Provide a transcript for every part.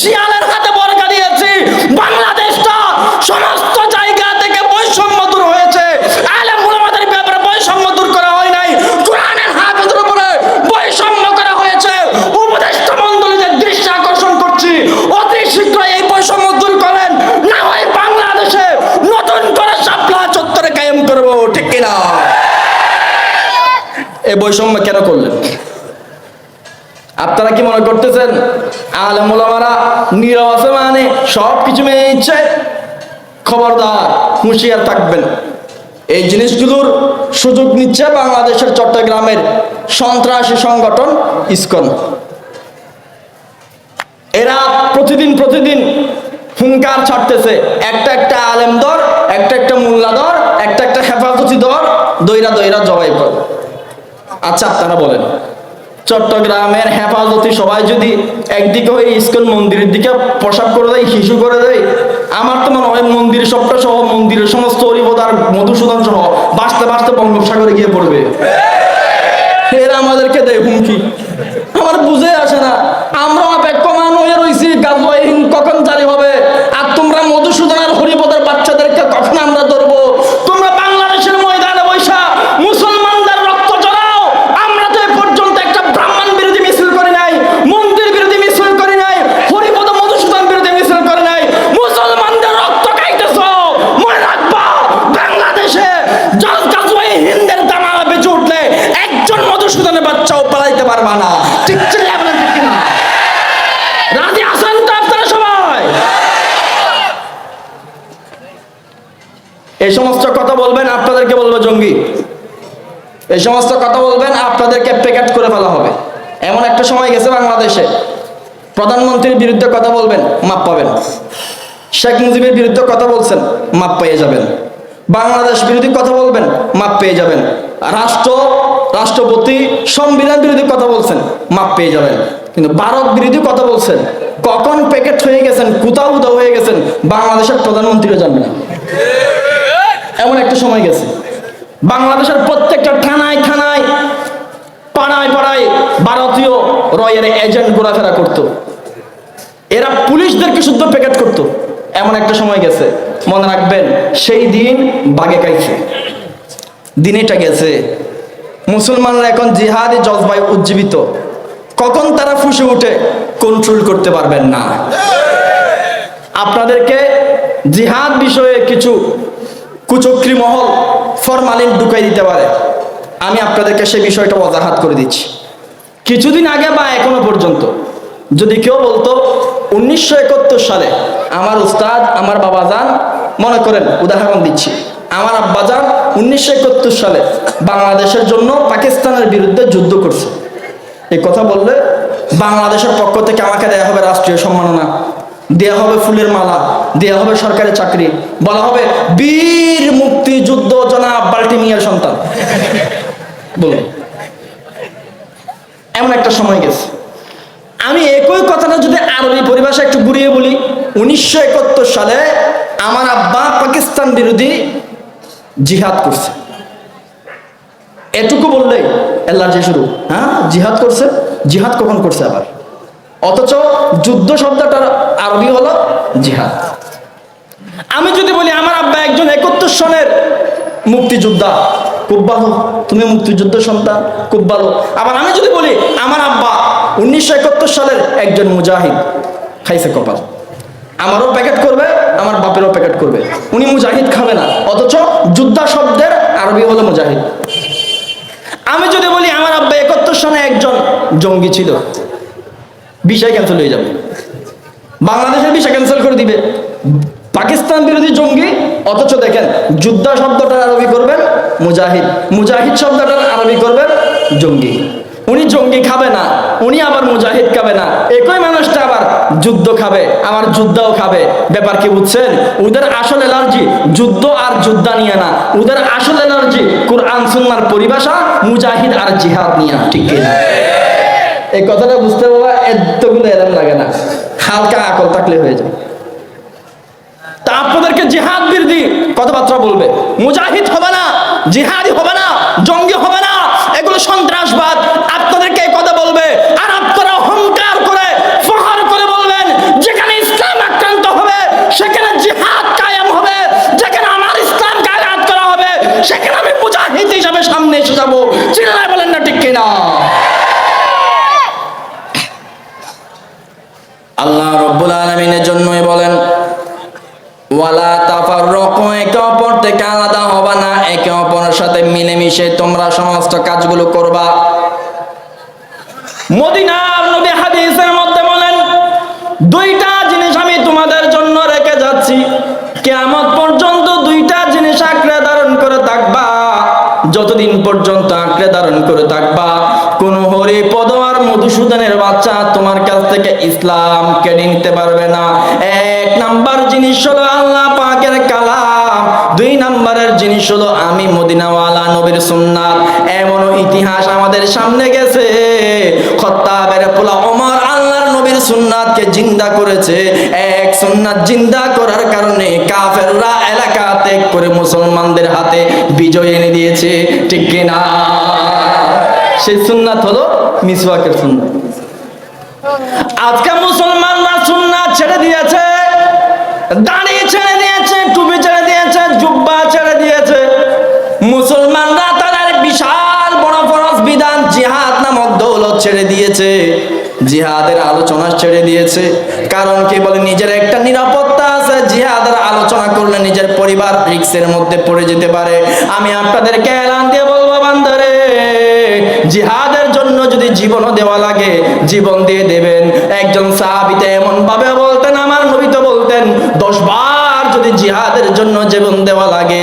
শিয়ালের হাতে বরকা দিয়েছি। বাংলাদেশটা সমস্ত জায়গা থেকে বৈষম্য দূর হয়েছে। বৈষম্য দূর করা হয় নাই। বৈষম্য করা হয়েছে। আকর্ষণ করছি। অতি এই বৈষম্য দূর করেন। না বাংলাদেশে নতুন করে শাপলা চত্বরে কায়েম করব, ঠিক এই বৈষম্য কেন করলেন? আপনারা কি মনে করতেছেন? আলেম ওলামারা নীরব আছে মানে সব কিছু মেনে নিচ্ছে। খবরদার, হুঁশিয়ার থাকবেন। এই জিনিসগুলোর সুযোগ নিচ্ছে বাংলাদেশের চট্টগ্রামের সন্ত্রাসী সংগঠন ইসকন। এরা প্রতিদিন প্রতিদিন হুঙ্কার ছাড়তেছে। একটা একটা আলেম দর, একটা একটা মোল্লা দর, একটা একটা হেফাজতি দর, দইরা দইরা জবাই করে। আচ্ছা আপনারা বলেন। চট্টগ্রামের হেফাজতি সবাই যদি একদিকে হয়ে স্কুল মন্দিরের দিকে প্রসাব করে দেয় শিশু করে দেয়, আমার তো মনে হয় মন্দির সবটা সহ, মন্দিরের সমস্ত হরিপদার মধুসূদন সহ বাঁচতে বাঁচতে বঙ্গোপসাগরে গিয়ে পড়বে। এরা আমাদেরকে দেয় হুমকি আমার বুঝে আসে না আমরা অপেক্ষমান হয়ে রয়েছি গাজওয়াইন কখন জারি হবে আর তোমরা মধুসূদন আর হরিপদের বাচ্চাদেরকে কখন আমরা ধরবো তোমরা বাংলাদেশের ময়দানে বৈশা মুসলমানদের রক্ত জড়াও আমরা তো এ পর্যন্ত একটা ব্রাহ্মণ বিরোধী মিছিল করি নাই মন্দির বিরোধী মিছিল করি নাই হরিপদ মধুসূদন বিরোধী মিছিল করি নাই মুসলমানদের রক্ত খাইতেছ মনে রাখবা বাংলাদেশে জজ গাজওয়াই হিন্দের দামা বেঁচে উঠলে একজন মধুসূদনের বাচ্চাও পালাইতে পারবা না ঠিক চিল্লা বলেন ঠিক কিনা রাজি আছেন তো আপনারা সবাই এই সমস্ত কথা বলবেন, আপনাদেরকে বলব জঙ্গি। এই সমস্ত কথা বলবেন, আপনাদেরকে প্যাকেট করে ফেলা হবে। এমন একটা সময় গেছে বাংলাদেশে। প্রধানমন্ত্রীর বিরুদ্ধে কথা বলবেন, মাপ পাবেন। শেখ মুজিবের বিরুদ্ধে কথা বলছেন, মাপ পেয়ে যাবেন। বাংলাদেশ বিরোধী কথা বলবেন, মাপ পেয়ে যাবেন। রাষ্ট্র, রাষ্ট্রপতি, সংবিধান বিরোধী কথা বলছেন, মাপ পেয়ে যাবেন। কিন্তু ভারত বিরোধী কথা বলছেন, কখন প্যাকেট হয়ে গেছেন, কোথাও উদাও হয়ে গেছেন, বাংলাদেশের প্রধানমন্ত্রীও জানবেন এমন একটা সময় গেছে। বাংলাদেশের প্রত্যেকটা থানায় থানায়, পাড়ায় পাড়ায় ভারতীয় রয়ের এজেন্ট ঘোরাফেরা করত। এরা পুলিশদেরকে শুদ্ধ প্যাকেট করত। এমন একটা সময় গেছে। মনে রাখবেন, সেই দিন বাগে কাইছে দিনেটা গেছে। মুসলমানরা এখন জিহাদি জজবায় উজ্জীবিত। কখন তারা ফুসে উঠে কন্ট্রোল করতে পারবেন না। আপনাদেরকে জিহাদ বিষয়ে কিছু কুচক্রি মহল ফরমালিন ঢুকাই দিতে পারে। আমি আপনাদেরকে সেই বিষয়টা অজাহাত করে দিচ্ছি। কিছুদিন আগে বা এখনও পর্যন্ত যদি কেউ বলতো, উনিশশো একাত্তর সালে আমার উস্তাদ, আমার বাবা যান মনে করেন, উদাহরণ দিচ্ছি, আমার আব্বা যান উনিশশো সালে বাংলাদেশের জন্য পাকিস্তানের বিরুদ্ধে যুদ্ধ করছে। এই কথা বললে বাংলাদেশের পক্ষ থেকে আমাকে দেয়া হবে রাষ্ট্রীয় সম্মাননা। দেয়া হবে ফুলের মালা, দেয়া হবে সরকারি চাকরি, বলা হবে বীর মুক্তিযুদ্ধ জনাব বাল্টি মিয়ার সন্তান। বলুন। এমন একটা সময় গেছে। আমি একই কথাটা যদি আরবি পরিভাষা একটু ঘুরিয়ে বলি, উনিশশো একাত্তর সালে আমার আব্বা পাকিস্তান বিরোধী জিহাদ করছে। এটুকু বললেই এল্লার যে শুরু। হ্যাঁ? জিহাদ করছে? জিহাদ কখন করছে আবার? অথচ যুদ্ধ শব্দটার আরবি হলো জিহাদ। আমি যদি বলি আমার আব্বা একজন একাত্তর সনের মুক্তিযোদ্ধা, খুব ভালো। তুমি মুক্তিযুদ্ধ সন্তান, খুব ভালো। আবার আমি যদি বলি আমার আব্বা উনিশশো একাত্তর সালের একজন মুজাহিদ, খাইছে কপাল। আমারও প্যাকেট করবে, আমার বাপেরও প্যাকেট করবে। উনি মুজাহিদ খাবে না, অথচ যুদ্ধা শব্দের আরবি হলো মুজাহিদ। আমি যদি বলি আমার আব্বা একাত্তর সনে একজন জঙ্গি ছিল বিষয় ক্যান্সেল হয়ে যাবে। বাংলাদেশের বিষয় ক্যান্সেল করে দিবে। পাকিস্তান বিরোধী জঙ্গি, অথচ দেখেন, যুদ্ধা শব্দটার আরবি করবেন মুজাহিদ মুজাহিদ শব্দটার আরবি করবেন জঙ্গি। উনি জঙ্গি খাবে না, উনি আবার মুজাহিদ খাবে না। একই মানুষটা আবার যুদ্ধ খাবে, আবার যুদ্ধও খাবে। ব্যাপার কি বুঝছেন? ওদের আসল এলার্জি যুদ্ধ আর যোদ্ধা নিয়ে না। ওদের আসল এলার্জি কোরআন, সুন্নার পরিভাষা মুজাহিদ আর জিহাদ নিয়ে, ঠিক কিনা? এই কথাটা বুঝতে বাবা এতগুলো এরম লাগে না। হালকা আকল থাকলে হয়ে যায় তা আপনাদেরকে জিহাদ বিরোধী কথাবার্তা বলবে। মুজাহিদ হবে না, জিহাদি হবে না, জঙ্গি হবে না, এগুলো সন্ত্রাসবাদ যতদিন পর্যন্ত আঁকড়ে ধারণ করে থাকবা, কোন হরি পদ আর মধুসূদনের বাচ্চা তোমার কাছ থেকে ইসলাম কেড়ে নিতে পারবে না। এক নাম্বার জিনিস হলো আল্লাহ পাকের কালাম, দুই নাম্বারের জিনিস হলো আমি মদিনাওয়ালা নবীর সুন্নাত। এমন ইতিহাস আমাদের সামনে গেছে। খত্তাবের পোলা আল্লাহর নবীর সুন্নাতকে জিন্দা করেছে। এক সুন্নাত জিন্দা করার কারণে কাফেররা এলাকা ত্যাগ করে মুসলমানদের হাতে বিজয় এনে দিয়েছে। ঠিক কিনা সেই সুন্নাত হলো মিসওয়াকের সুন্নাত। আজকে মুসলমানরা সুন্নাত ছেড়ে দিয়েছে। দাড়ি ছেড়ে দিয়েছে, টুপি ছেড়ে দিয়েছে, জুব্বা ছেড়ে দিয়েছে। মুসলমানরা তাদের বিশাল বড় ফরজ বিধান জিহাদ নামক দৌলত ছেড়ে দিয়েছে। জিহাদের আলোচনা ছেড়ে দিয়েছে। কারণ কি বলে, নিজের একটা নিরাপত্তা আছে, জিহাদের আলোচনা করলে নিজের পরিবার রিক্সের মধ্যে পড়ে যেতে পারে। আমি আপনাদেরকে এলান দিয়ে বলব বান্ধরে জিহাদের জন্য যদি জীবনও দেওয়া লাগে, জীবন দিয়ে দেবেন। একজন সাহাবিতে এমন ভাবে বলতেন, আমার নবী তো বলতেন দশ বার যদি জিহাদের জন্য জীবন দেওয়া লাগে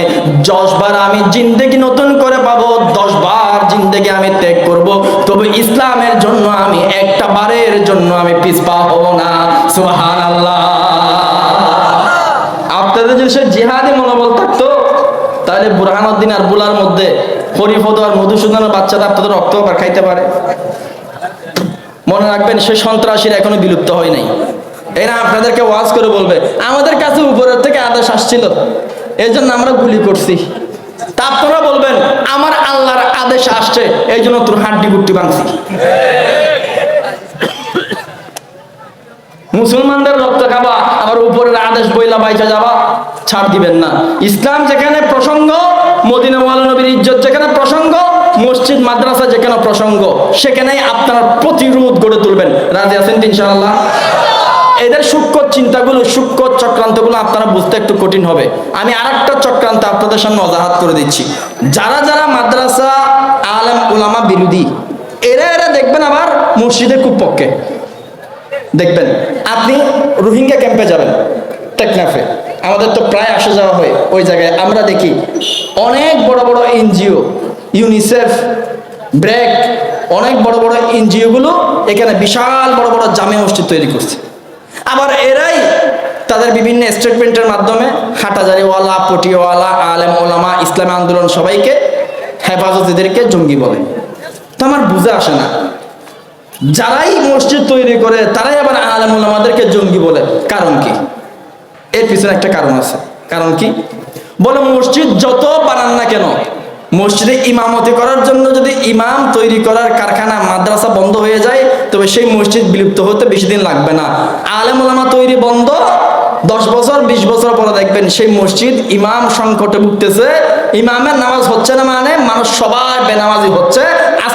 দশ বার আমি জিন্দেগি নতুন করে পাবো দশ বার জিন্দেগি আমি ত্যাগ করব। তবে ইসলামের জন্য আমি পিছপা হব না। সুহান আপনাদের যদি সে জিহাদি মনোবল থাকতো, তাহলে বুরহানুদ্দিন আর বুলার মধ্যে হরিপদ আর মধুসূদনের বাচ্চারা আপনাদের রক্ত আবার খাইতে পারে। মনে রাখবেন, সে সন্ত্রাসীর এখনও বিলুপ্ত হয় নাই। এরা আপনাদেরকে ওয়াজ করে বলবে, আমাদের কাছে উপরের থেকে আদেশ আসছিল এই জন্য আমরা গুলি করছি। তারপরে বলবেন, আমার আল্লাহর আদেশ আসছে এই জন্য তোর হাড্ডি গুট্টি ভাঙছি মুসলমানদের রক্ত খাবা, আবার উপরের আদেশ বইলা বাইচা যাবা, ছাড় দিবেন না। ইসলাম যেখানে প্রসঙ্গ, মদিনাওয়ালা নবীর ইজ্জত যেখানে প্রসঙ্গ, মসজিদ, মাদ্রাসা যেখানে প্রসঙ্গ, সেখানেই আপনারা প্রতিরোধ গড়ে তুলবেন। রাজি আছেন ইনশাআল্লাহ? এদের সূক্ষ্ম চিন্তাগুলো, সূক্ষ্ম চক্রান্তগুলো আপনারা বুঝতে একটু কঠিন হবে। আমি আরেকটা চক্রান্ত আপনাদের সামনে অজাহাত করে দিচ্ছি। যারা যারা মাদ্রাসা আলম উলামা বিরোধী, এরা এরা দেখবেন আবার মসজিদের খুব পক্ষে দেখবেন, আপনি রোহিঙ্গা ক্যাম্পে যাবেন, টেকনাফে। আমাদের তো প্রায় আসা যাওয়া হয় ওই জায়গায়। আমরা দেখি অনেক বড় বড় এনজিও ইউনিসেফ ব্রেক অনেক বড় বড় এনজিওগুলো এখানে বিশাল বড় বড় জামে মসজিদ তৈরি করছে। আবার এরাই তাদের বিভিন্ন স্টেটমেন্টের মাধ্যমে হাটাজারিওয়ালা, পটিওয়ালা, আলেম, ওলামা, ইসলামী আন্দোলন সবাইকে হেফাজতিদেরকে জঙ্গি বলে। তো আমার বুঝে আসে না যারাই মসজিদ তৈরি করে, তারাই আবার আলমুল আমাদেরকে জঙ্গি বলে। কারণ কি? এর পিছনে একটা কারণ আছে। কারণ কি? বলে মসজিদ যত বানান না কেন, মসজিদে ইমামতি করার জন্য যদি ইমাম তৈরি করার কারখানা, মাদ্রাসা বন্ধ হয়ে যায়, তবে সেই মসজিদ বিলুপ্ত হতে বেশি দিন লাগবে না। আলেমুলামা তৈরি বন্ধ, দশ বছর, বিশ বছর পরে দেখবেন সেই মসজিদ ইমাম সংকটে ভুগতেছে। ইমামের নামাজ হচ্ছে না মানে মানুষ সবাই বেনামাজি হচ্ছে।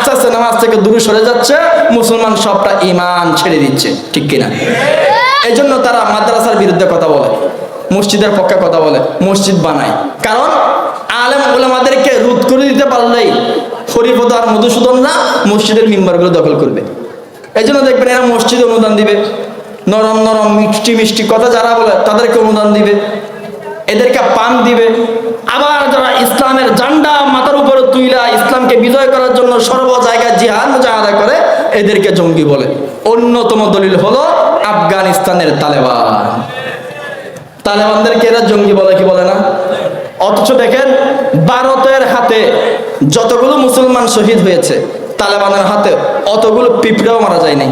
আস্তে আস্তে নামাজ থেকে দূরে সরে যাচ্ছে, মুসলমান সবটা ইমান ছেড়ে দিচ্ছে, ঠিক কিনা? এই জন্য তারা মাদ্রাসার বিরুদ্ধে কথা বলে, মসজিদের পক্ষে কথা বলে, মসজিদ বানায়। কারণ আলেম ওলামাদেরকে রোধ করে দিতে পারলেই হরিপদ আর মধুসূদনরা মসজিদের মেম্বারগুলো দখল করবে। এই জন্য দেখবেন এরা মসজিদে অনুদান দিবে। নরম নরম মিষ্টি মিষ্টি কথা যারা বলে, তাদেরকে অনুদান দিবে। এদেরকে পান দিবে। আবার যারা ইসলামের জান্ডা মাথার উপরে তুইলা ইসলামকে বিজয় করার সর্ব জায়গায় জিহাদ মুজাহাদা করে, এদেরকে জঙ্গি বলে। অন্যতম দলিল হলো আফগানিস্তানের তালেবান। তালেবানদেরকে এরা জঙ্গি বলে, কি বলে না? অথচ দেখেন, ভারতের হাতে যতগুলো মুসলমান শহীদ হয়েছে, তালেবানের হাতে অতগুলো পিঁপড়েও মারা যায় নাই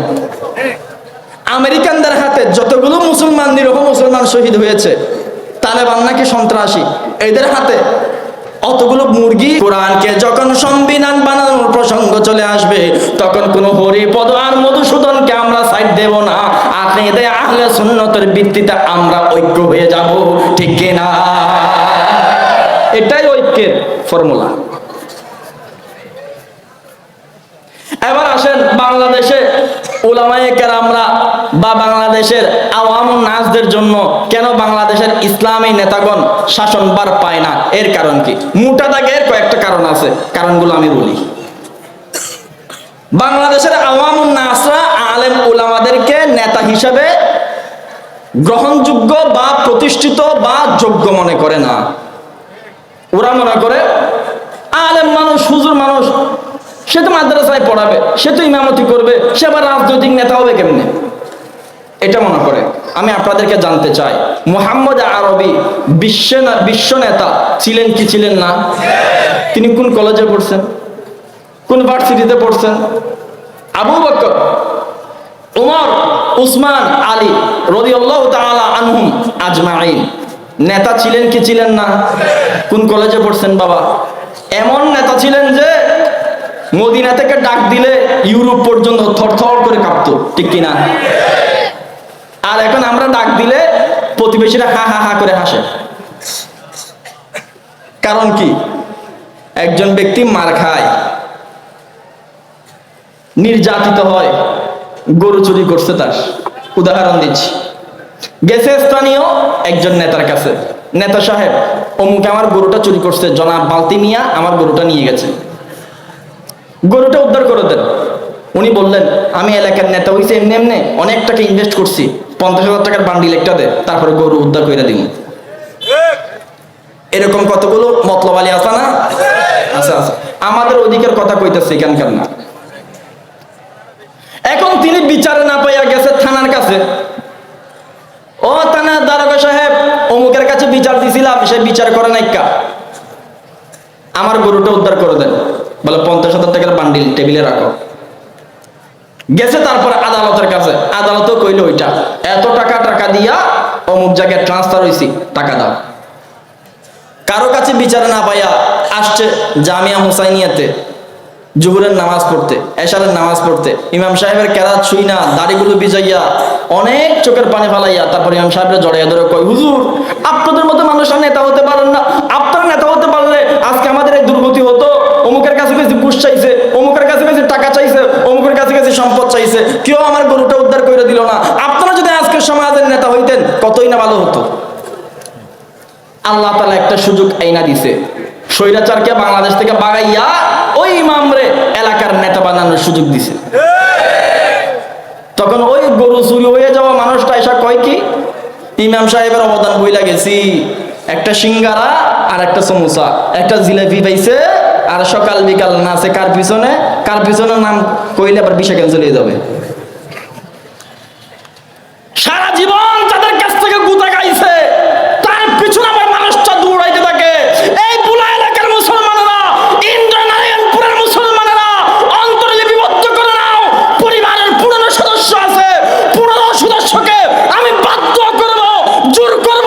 আমেরিকানদের হাতে যতগুলো মুসলমান, নিরহ মুসলমান শহীদ হয়েছে, তালেবান নাকি সন্ত্রাসী? এদের হাতে অতগুলো মুরগি কোরআনকে যখন সংবিধান বানানোর প্রসঙ্গ চলে আসবে, তখন কোন হরিপদ আর মধুসূদনকে আমরা সাইড দেব না। আপনি আহলে সুন্নতের ভিত্তিতে আমরা ঐক্য হয়ে যাব, ঠিক কিনা এটাই ঐক্যের ফর্মুলা। এবার আসেন বাংলাদেশে ওলামায়ে কেরামরা বা বাংলাদেশের আওয়াম নাজদের জন্য কেন বাংলাদেশের ইসলামী নেতাগণ শাসনবার পায় না? এর কারণ কি? মোটা দাগের কয়েকটা কারণ আছে। কারণগুলো আমি বলি। বাংলাদেশের আওয়াম নাসরা আলেম উলামাদেরকে নেতা হিসেবে গ্রহণযোগ্য বা প্রতিষ্ঠিত বা যোগ্য মনে করে না। ওরা মনে করে, আলেম মানুষ, হুজুর মানুষ, সে তো মাদ্রাসায় পড়াবে, সে তো ইমামতি করবে, সে আবার রাজনৈতিক নেতা হবে কেমনে? এটা মনে করে আমি আপনাদেরকে জানতে চাই, মোহাম্মদ আরবি বিশ্ব বিশ্ব নেতা ছিলেন কি ছিলেন না? তিনি কোন কলেজে পড়ছেন? কোন ভার্সিটিতে পড়ছেন? আবু বকর উমর, উসমান, আলী তাআলা আনহুম আজমাইন। নেতা ছিলেন কি ছিলেন না? কোন কলেজে পড়ছেন বাবা? এমন নেতা ছিলেন যে মদিনা থেকে ডাক দিলে ইউরোপ পর্যন্ত থরথর করে কাঁপতো, ঠিক কিনা? আর এখন আমরা ডাক দিলে প্রতিবেশীরা হা হা হা করে হাসে। কারণ কি? একজন ব্যক্তি মার খায়, নির্যাতিত হয়, গরু চুরি করছে তার। উদাহরণ দিচ্ছি। গেছে স্থানীয় একজন নেতার কাছে। নেতা সাহেব, অমুকে আমার গরুটা চুরি করছে। জনাব বালতি মিয়া আমার গরুটা নিয়ে গেছে। গরুটা উদ্ধার করে দেন। উনি বললেন, আমি এলাকার নেতা হইছে, এমনি এমনি অনেক টাকা ইনভেস্ট করছি। পঞ্চাশ হাজার টাকার বান্ডিল একটা দে, তারপরে গরু উদ্ধার করে দিব এরকম কতগুলো মতলব আলী আছে না? আচ্ছা আচ্ছা আমাদের অধিকার কথা কইতেছে এখানকার না? এখন তিনি বিচারে না পাইয়া গেছে থানার কাছে। ও থানা দারোগা সাহেব, অমুকের কাছে বিচার দিছিলাম, সে বিচার করে নাই কা? আমার গরুটা উদ্ধার করে দেন। বলে, পঞ্চাশ হাজার টাকার বান্ডিল টেবিলে রাখো। গেছে তারপর আদালতের কাছে। আদালতও কইল ওইটা। এত টাকা টাকা দিয়া অমুক জায়গায় ট্রান্সফার হয়েছি টাকা দাও। কারও কাছে বিচারে না পাইয়া আসছে জামিয়া হুসাইনিয়াতে জুহুরের নামাজ পড়তে, এশারের নামাজ পড়তে। ইমাম সাহেবের কেরাত ছুই না, দাড়িগুলো বিজাইয়া অনেক চোখের পানি ফালাইয়া তারপর ইমাম সাহেবের জড়াইয়া ধরে কয়, হুজুর, আপনাদের মতো মানুষের নেতা হতে পারেন না আপনার নেতা হতে পারলে আজকে আমাদের এই দুর্গতি হতো অমুকের কাছে কাছে ঘুষ চাইছে অমুকের কাছে কাছে টাকা চাইছে অমুকের কাছে কাছে সম্পদ চাইছে কেউ আমার গরুটা উদ্ধার করে দিল না আপনারা যদি আজকে সমাজের নেতা হইতেন কতই না ভালো হতো আল্লাহ তালা একটা সুযোগ আইনা দিছে স্বৈরাচারকে বাংলাদেশ থেকে বাগাইয়া ওই ইমামরে এলাকার নেতা বানানোর সুযোগ দিছে। তখন ওই গরু চুরি হয়ে যাওয়া মানুষটা এসা কয় কি? ইমাম সাহেবের অবদান বইলা গেছি। একটা সিঙ্গারা আর একটা সমোসা। একটা জিলেপি পাইছে আর সকাল বিকাল নাচে, কার পিছনে? কার পিছনে নাম কইলে আবার ক্যান্সেল হয়ে যাবে সারা জীবন যাদের কাছ থেকে গুতা গাইছে তার পিছনে আবার মানুষটা দৌড়াইতে থাকে এই বুলা এলাকার মুসলমানেরা ইন্দ্রনারায়ণপুরের মুসলমানেরা অন্তরে লিপিবদ্ধ করে নাও পরিবারের পুরনো সদস্য আছে পুরনো সদস্যকে আমি বাধ্য করব জোর করব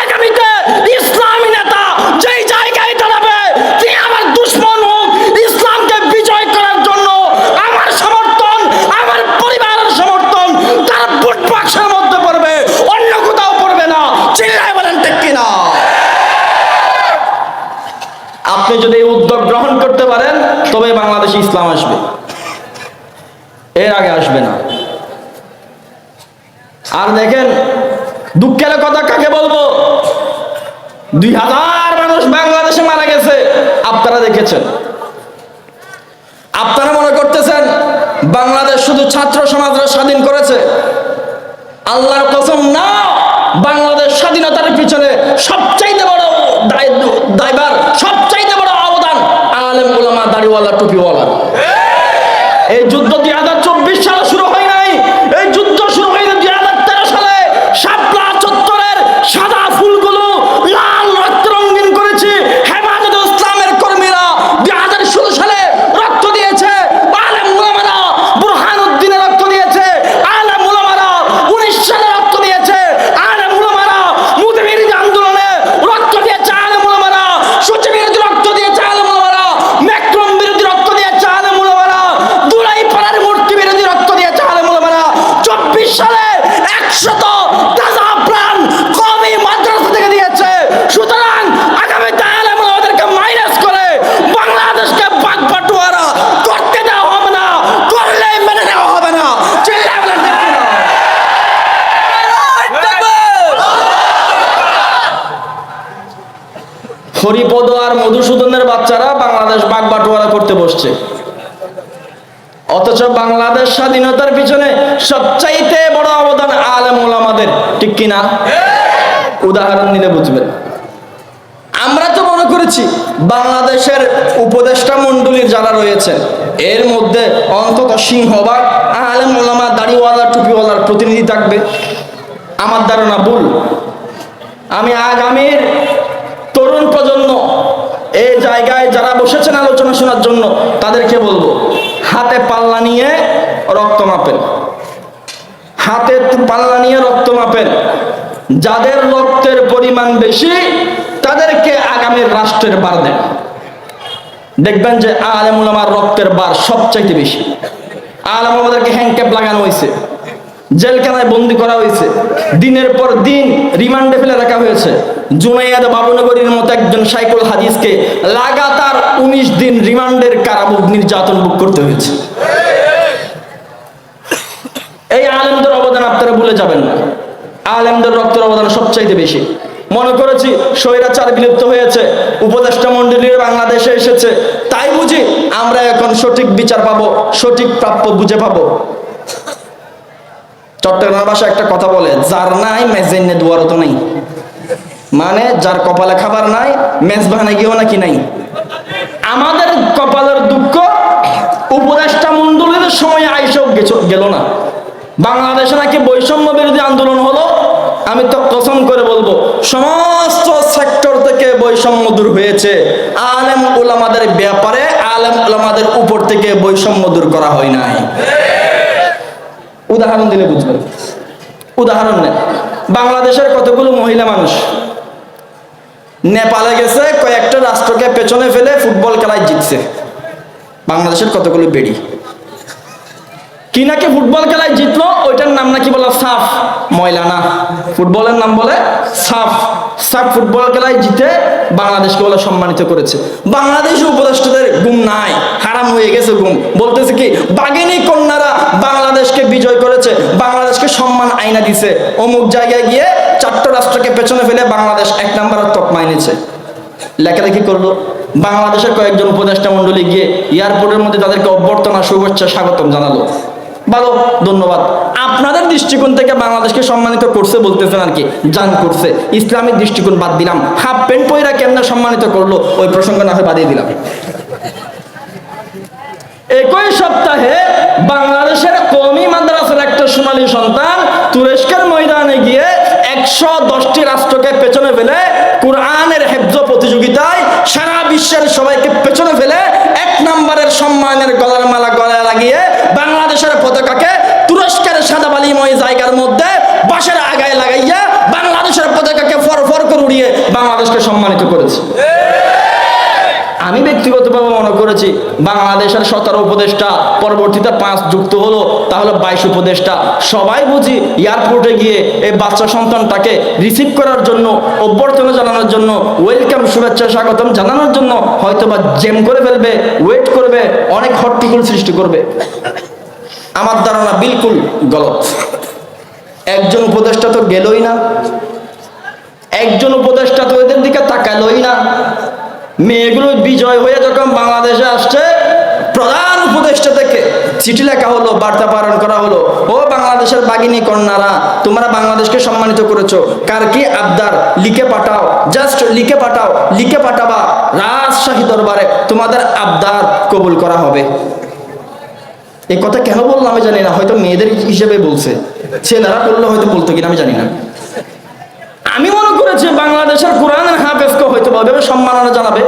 আগামীতে ইসলামী নেতা যেই জায়গায় দাঁড়াবে তিনি আমার দুশ্মন হোক ইসলামকে বিজয় করার জন্য আমার সমর্থন আমার পরিবারের সমর্থন তার ভোট বাক্সের মধ্যে পড়বে অন্য কোথাও পড়বে না চিল্লায় বলেন ঠিক কিনা আপনি যদি এই উদ্যোগ গ্রহণ করতে পারেন, তবে বাংলাদেশে ইসলাম আসবে। এর আগে আসবে না। আর দেখেন, দুঃখের কথা কাকে বলব? দুই হাজার মানুষ বাংলাদেশে মারা গেছে। আপনারা দেখেছেন। আপনারা মনে করতেছেন, বাংলাদেশ শুধু ছাত্র সমাজরা স্বাধীন করেছে? আল্লাহর কসম না, বাংলাদেশ স্বাধীনতার পিছনে সবচাইতে বড় দায়- দায়ভার, সবচাইতে বড় অবদান আলেম ওলামা দাড়িওয়ালা টুপিওয়ালা এই যুদ্ধ দুই হাজার চব্বিশ সালে শুরু হয় নাই এই যুদ্ধ শুরু হয়েছে দুই হাজার তেরো সালে শাপলা চত্বরের সাদা ফুলগুলো লাল রক্ত রঙিন করেছে হেফাজত ইসলামের কর্মীরা দুই হাজার ষোলো সালে রক্ত দিয়েছে আলেম মুলামারা বুরহানুদ্দিনে রক্ত দিয়েছে আলেম মুলামারা উনিশ সালে রক্ত দিয়েছে আলেম মুলামারা মুদি বিরোধী আন্দোলনে রক্ত দিয়েছে আলেম মুলামারা সূচি বিরোধী রক্ত দিয়েছে আলেম মুলামারা ম্যাক্রম বিরোধী রক্ত দিয়েছে আলেম মুলামারা দুলাই পাড়ার মূর্তি বিরোধী হরিপদ আর মধুসূদনের বাচ্চারা বাংলাদেশ বাগ বাটোয়ারা করতে বসছে। অথচ বাংলাদেশ স্বাধীনতার পিছনে সবচাইতে বড় অবদান আলেম ওলামাদের ঠিক কিনা? উদাহরণ দিলে বুঝবেন। আমরা তো মনে করেছি বাংলাদেশের উপদেষ্টা মণ্ডলীর যারা রয়েছেন, এর মধ্যে অন্তত সিংহবাগ আলেম ওলামা দাড়িওয়ালা, টুপিওয়ালার প্রতিনিধি থাকবে। আমার ধারণা ভুল। আমি আগামীর তরুণ প্রজন্ম, এই জায়গায় যারা বসেছেন আলোচনা শোনার জন্য, তাদেরকে বলব, হাতে পাল্লা নিয়ে রক্ত মাপেন। হাতে পাল্লা নিয়ে রক্ত মাপেন। যাদের রক্তের পরিমাণ বেশি, তাদেরকে আগামীর রাষ্ট্রের বার দেন। দেখবেন যে আলেমুল আমার রক্তের বার সবচাইতে বেশি। আলেম আমাদেরকে হ্যান্ডক্যাপ লাগানো হয়েছে জেলখানায় বন্দি করা হয়েছে। দিনের পর দিন রিমান্ডে ফেলে রাখা হয়েছে। জুনাইয়াদ বাবুনগরীর মতো একজন সাইকুল হাদিসকে লাগাতার উনিশ দিন রিমান্ডের কারাভোগ নির্যাতন ভোগ করতে হয়েছে। এই আলেমদের অবদান আপনারা ভুলে যাবেন না। আলেমদের রক্তের অবদান সবচাইতে বেশি। মনে করেছি স্বৈরাচার বিলুপ্ত হয়েছে, উপদেষ্টা মন্ডলীর বাংলাদেশে এসেছে। তাই বুঝি আমরা এখন সঠিক বিচার পাবো, সঠিক প্রাপ্য বুঝে পাবো। চট্টগ্রাম ভাষা একটা কথা বলে, যার নাই, মেজেন্নে দুয়ারও তো নাই। মানে যার কপালে খাবার নাই মেজবাহানে গিয়েও নাকি নাই? আমাদের কপালের দুঃখ, উপদেষ্টা মন্ডলীর সময় আইসব গেল না। বাংলাদেশে নাকি বৈষম্য বিরোধী আন্দোলন হলো, আমি তো কসম করে বলব, সমস্ত সেক্টর থেকে বৈষম্য দূর হয়েছে। আলেম ওলামাদের ব্যাপারে, আলেম ওলামাদের উপর থেকে বৈষম্য দূর করা হয় নাই। উদাহরণ দিলে বুঝবেন। উদাহরণ নেন। বাংলাদেশের কতগুলো মহিলা মানুষ? নেপালে গেছে, কয়েকটা রাষ্ট্রকে পেছনে ফেলে ফুটবল খেলায় জিতছে। বাংলাদেশের কতগুলো বেড়ি? কি নাকি ফুটবল খেলায় জিতলো? ওইটার নাম নাকি বলে সাফ ময়লা না ফুটবলের নাম বলে সাফ। সাফ ফুটবল খেলায় জিতে বাংলাদেশকে বলে সম্মানিত করেছে। বাংলাদেশ উপদেষ্টাদের গুম নাই, হারাম হয়ে গেছে গুম বলতেছে কি বাগিনী কন্যারা বাংলাদেশকে বিজয় করেছে বাংলাদেশকে সম্মান আইনা দিছে। অমুক জায়গায় গিয়ে চারটা রাষ্ট্রকে পেছনে ফেলে বাংলাদেশ এক নম্বরের তকমা এনেছে। লেখালেখি করল। বাংলাদেশের কয়েকজন উপদেষ্টা মন্ডলী গিয়ে এয়ারপোর্টের মধ্যে তাদেরকে অভ্যর্থনা, শুভেচ্ছা, স্বাগতম জানালো। ভালো, ধন্যবাদ। আপনাদের দৃষ্টিকোণ থেকে বাংলাদেশকে সম্মানিত করছে বলতেছেন আর কি, জান করছে। ইসলামিক দৃষ্টিকোণ বাদ দিলাম। হাফ প্যান্ট পয়রা কেমনে সম্মানিত করল, ওই প্রসঙ্গ না হয় বাদিয়ে দিলাম। একই সপ্তাহে বাংলাদেশের কমি মাদ্রাসার একটা সোনালী সন্তান তুরস্কের ময়দানে গিয়ে একশো দশটি রাষ্ট্রকে পেছনে ফেলে কোরআনের হেফজ প্রতিযোগিতায় সারা বিশ্বের সবাইকে পেছনে ফেলে এক নম্বরের সম্মানের গলার মালা গলায় লাগিয়ে বাংলাদেশের পতাকাকে তুরস্কের সাদা বালিময় জায়গার মধ্যে বাসের আগায় লাগাইয়া বাংলাদেশের পতাকাকে ফর ফর করে উড়িয়ে বাংলাদেশকে সম্মানিত করেছে। আমি ব্যক্তিগতভাবে মনে করেছি বাংলাদেশের সতেরো উপদেষ্টা পরবর্তীতে পাঁচ যুক্ত হলো, তাহলে বাইশ উপদেষ্টা। সবাই বুঝি এয়ারপোর্টে গিয়ে এই বাচ্চা সন্তানটাকে রিসিভ করার জন্য, অভ্যর্থনা জানানোর জন্য ওয়েলকাম শুভেচ্ছা স্বাগতম জানানোর জন্য হয়তো বা জেম করে ফেলবে ওয়েট করবে, অনেক হট্টিকুল সৃষ্টি করবে। আমার ধারণা বিলকুল গলত। একজন উপদেষ্টা তো গেলই না। একজন উপদেষ্টা তো এদের দিকে তাকালোই না। মেয়েগুলো বিজয় হয়ে যখন বাংলাদেশে আসছে, প্রধান উপদেষ্টা থেকে চিঠি লেখা হলো, বার্তা পালন করা হলো, ও বাংলাদেশের বাগিনী কন্যারা, তোমরা বাংলাদেশকে সম্মানিত করেছ। কার কি আবদার? লিখে পাঠাও। জাস্ট লিখে পাঠাও, লিখে পাঠাবা। রাজশাহী দরবারে তোমাদের আবদার কবুল করা হবে। এই কথা কেন বলল আমি জানি না, হয়তো মেয়েদের হিসেবে বলছে। ছেলেরা করলে হয়তো বলতো কিনা আমি জানি না। আমি মনে করেছি বাংলাদেশের কোরআনের ওইভাবে সম্মাননা জানাবে,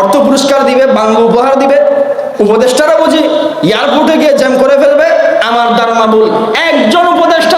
অর্থ পুরস্কার দিবে বাংলা উপহার দিবে, উপদেষ্টারা বুঝি এয়ারপোর্টে গিয়ে জ্যাম করে ফেলবে, আমার দারমা বল একজন উপদেষ্টা